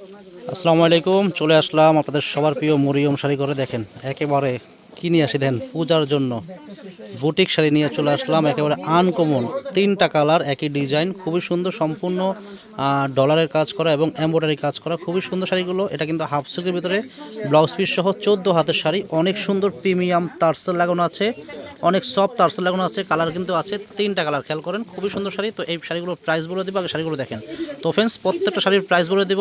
আসসালামু আলাইকুম চলে আসলাম আপনাদের সবার প্রিয় মরিয়ম শাড়ি করে দেখেন একেবারে কি নিয়ে আসি দেন পূজার জন্য। বুটিক শাড়ি নিয়ে চলে আসলাম, একেবারে আনকমন তিনটা কালার একই ডিজাইন খুবই সুন্দর, সম্পূর্ণ ডলারের কাজ করা এবং এমব্রয়ডারি কাজ করা। খুবই সুন্দর শাড়িগুলো, এটা কিন্তু হাফ সিল্কের ভিতরে। ব্লাউজ পিস সহ চোদ্দ হাতের শাড়ি, অনেক সুন্দর প্রিমিয়াম তারসেল লাগানো আছে, অনেক সফট তারসেল লাগানো আছে কালার কিন্তু আছে, তিনটা কালার খেয়াল করেন, খুবই সুন্দর শাড়ি। তো এই শাড়িগুলোর প্রাইস বলে দিব, আগে শাড়িগুলো দেখেন। তো ফ্রেন্ডস প্রত্যেকটা শাড়ির প্রাইস বলে দিব।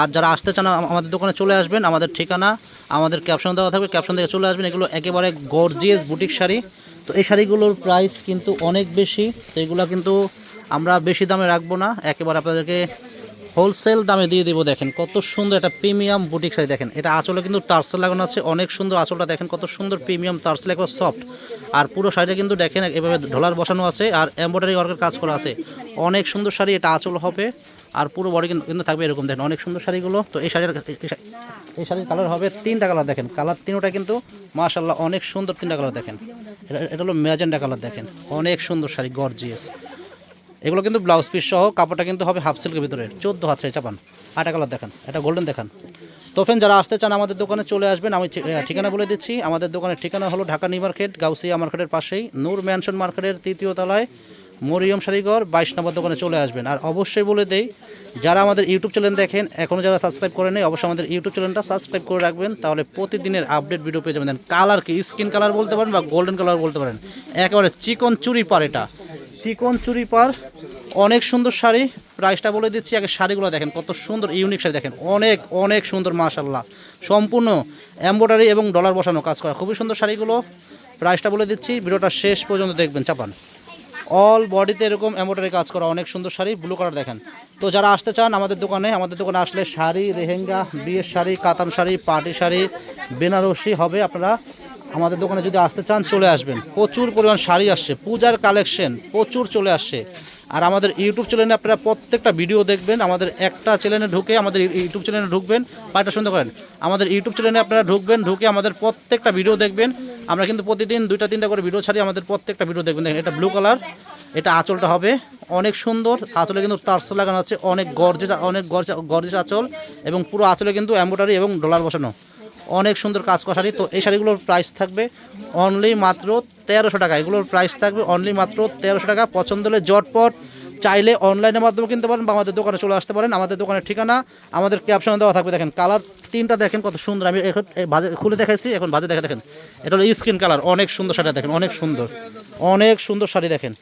আর যারা আসতে চান আমাদের দোকানে চলে আসবেন, আমাদের ঠিকানা, আমাদের ক্যাপশন দেওয়া থাকবে ক্যাপশন থেকে চলে আসবেন, এগুলো একেবারে গর্জিয়াস বুটিক শাড়ি। তো এই শাড়িগুলোর প্রাইস কিন্তু অনেক বেশি। তো এগুলো কিন্তু আমরা বেশি দামে রাখব না। একেবারে আপনাদেরকে হোলসেল দামে দিয়ে দেবো। দেখেন কত সুন্দর একটা প্রিমিয়াম বুটিক শাড়ি দেখেন। এটা আঁচলে কিন্তু টার্সেল লাগানো আছে। অনেক সুন্দর আঁচলটা দেখেন কত সুন্দর প্রিমিয়াম টার্সেল, একবার সফট আর পুরো শাড়িটা কিন্তু দেখেন, এভাবে ঢোলার বসানো আছে আর এমব্রয়ডারি ওয়ার্কের কাজ করা আছে। অনেক সুন্দর শাড়ি, এটা আঁচল হবে আর পুরো বডি কিন্তু থাকবে এরকম দেখেন, অনেক সুন্দর শাড়িগুলো। তো এই শাড়ির এই শাড়ির কালার হবে তিনটা কালার দেখেন কালার তিনটা কিন্তু মাশাল্লাহ অনেক সুন্দর তিনটা কালার দেখেন। এটা এটা হলো ম্যাজেন্ডা কালার দেখেন, অনেক সুন্দর শাড়ি গর্জিয়াস এগুলো কিন্তু ব্লাউজ পিস সহ, কাপড়টা কিন্তু হবে হাফ সিল্কের ভিতরে, চোদ্দ হাত চাপান। আটা কালার দেখান, এটা গোল্ডেন দেখান। তো যারা আসতে চান আমাদের দোকানে চলে আসবেন, আমি ঠিকানা বলে দিচ্ছি। আমাদের দোকানের ঠিকানা হলো ঢাকা নিউ মার্কেট, গাউসিয়া মার্কেটের পাশেই, নূর ম্যানশন মার্কেটের তৃতীয় তলায়, মরিয়ম শাড়িঘর বাইশ নম্বর দোকানে চলে আসবেন। আর অবশ্যই বলে দেই, যারা আমাদের ইউটিউব চ্যানেল দেখেন এখনও যারা সাবস্ক্রাইব করেন নাই, অবশ্যই আমাদের ইউটিউব চ্যানেলটা সাবস্ক্রাইব করে রাখবেন, তাহলে প্রতিদিনের আপডেট ভিডিও পেয়ে যাবেন। কালার কি? স্কিন কালার বলতে পারেন বা গোল্ডেন কালার বলতে পারেন। একেবারে চিকন চুরি পার এটা। চিকন চুরি পার অনেক সুন্দর শাড়ি প্রাইসটা বলে দিচ্ছি, আগে শাড়িগুলো দেখেন, কত সুন্দর ইউনিক শাড়ি দেখেন, অনেক অনেক সুন্দর মাশাল্লাহ সম্পূর্ণ এমব্রয়ডারি এবং ডলার বসানো কাজ করা, খুবই সুন্দর শাড়িগুলো। প্রাইসটা বলে দিচ্ছি, ভিডিওটা শেষ পর্যন্ত দেখবেন, চাপান। অল বডিতে এরকম এমব্রয়ডারি কাজ করা, অনেক সুন্দর শাড়ি ব্লু কালার দেখেন। তো যারা আসতে চান আমাদের দোকানে আমাদের দোকানে আসলে শাড়ি, লেহেঙ্গা, বিয়ের শাড়ি, কাতান শাড়ি পাটি শাড়ি, বেনারসি হবে, আপনারা আমাদের দোকানে যদি আসতে চান, চলে আসবেন। প্রচুর পরিমাণ শাড়ি আসছে, পূজার কালেকশন প্রচুর চলে আসছে। আর আমাদের ইউটিউব চ্যানেলে আপনারা প্রত্যেকটা ভিডিও দেখবেন, আমাদের একটা চ্যানেলে ঢুকে আমাদের ইউটিউব চ্যানেলে ঢুকবেন পায়টা সুন্দর করেন। আমাদের ইউটিউব চ্যানেলে আপনারা ঢুকবেন, ঢুকে আমাদের প্রত্যেকটা ভিডিও দেখবেন। আমরা কিন্তু প্রতিদিন দুইটা, তিনটা করে ভিডিও ছাড়ি, আমাদের প্রত্যেকটা ভিডিও দেখবেন। দেখেন, এটা ব্লু কালার এটা আঁচলটা হবে অনেক সুন্দর। আঁচলে কিন্তু টার্সেল লাগানো আছে, অনেক গর্জেস, অনেক গর্জে গর্জেস আঁচল এবং পুরো আঁচলে কিন্তু এম্ব্রয়ডারি এবং ডলার বসানো। অনেক সুন্দর কাজ করা শাড়ি। তো এই শাড়িগুলোর প্রাইস থাকবে অনলি মাত্র তেরোশো টাকা। এগুলোর প্রাইস থাকবে অনলি মাত্র তেরোশো টাকা। পছন্দ হলে জটপট চাইলে অনলাইনের মাধ্যমে কিনতে পারেন বা আমাদের দোকানে চলে আসতে পারেন। আমাদের দোকানের ঠিকানা, আমাদের ক্যাপশনে দেওয়া থাকবে। দেখেন কালার তিনটা দেখেন কত সুন্দর। আমি এখন ভাজে খুলে দেখাইছি, এখন ভাজে দেখে দেখেন। এটা হলো স্কিন কালার অনেক সুন্দর শাড়ি দেখেন, অনেক সুন্দর। অনেক সুন্দর শাড়ি দেখেন।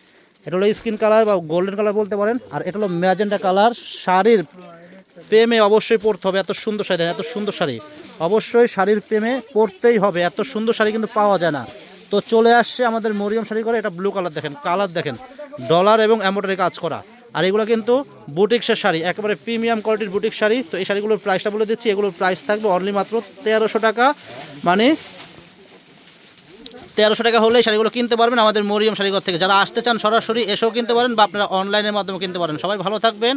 এটা হলো স্কিন কালার বা গোল্ডেন কালার বলতে পারেন। আর এটা হলো ম্যাজেন্ডা কালার শাড়ির প্রেমে অবশ্যই পড়তে হবে, এত সুন্দর শাড়ি, এত সুন্দর শাড়ি। অবশ্যই শাড়ির প্রেমে পড়তেই হবে, এত সুন্দর শাড়ি কিন্তু পাওয়া যায় না। তো চলে আসছে আমাদের মরিয়ম শাড়ি করে এটা ব্লু কালার দেখেন কালার দেখেন। ডলার এবং এম্ব্রয়ডারি কাজ করা। আর এগুলো কিন্তু বুটিক্সের শাড়ি, একেবারে প্রিমিয়াম কোয়ালিটির বুটিক শাড়ি। তো এই শাড়িগুলোর প্রাইসটা বলে দিচ্ছি, এগুলোর প্রাইস থাকবে অনলি মাত্র তেরোশো টাকা। মানে তেরোশো টাকা হলে শাড়িগুলো কিনতে পারবেন আমাদের মরিয়ম শাড়িঘর থেকে। যারা আসতে চান সরাসরি এসেও কিনতে পারেন বা আপনারা অনলাইনের মাধ্যমে কিনতে পারেন। সবাই ভালো থাকবেন।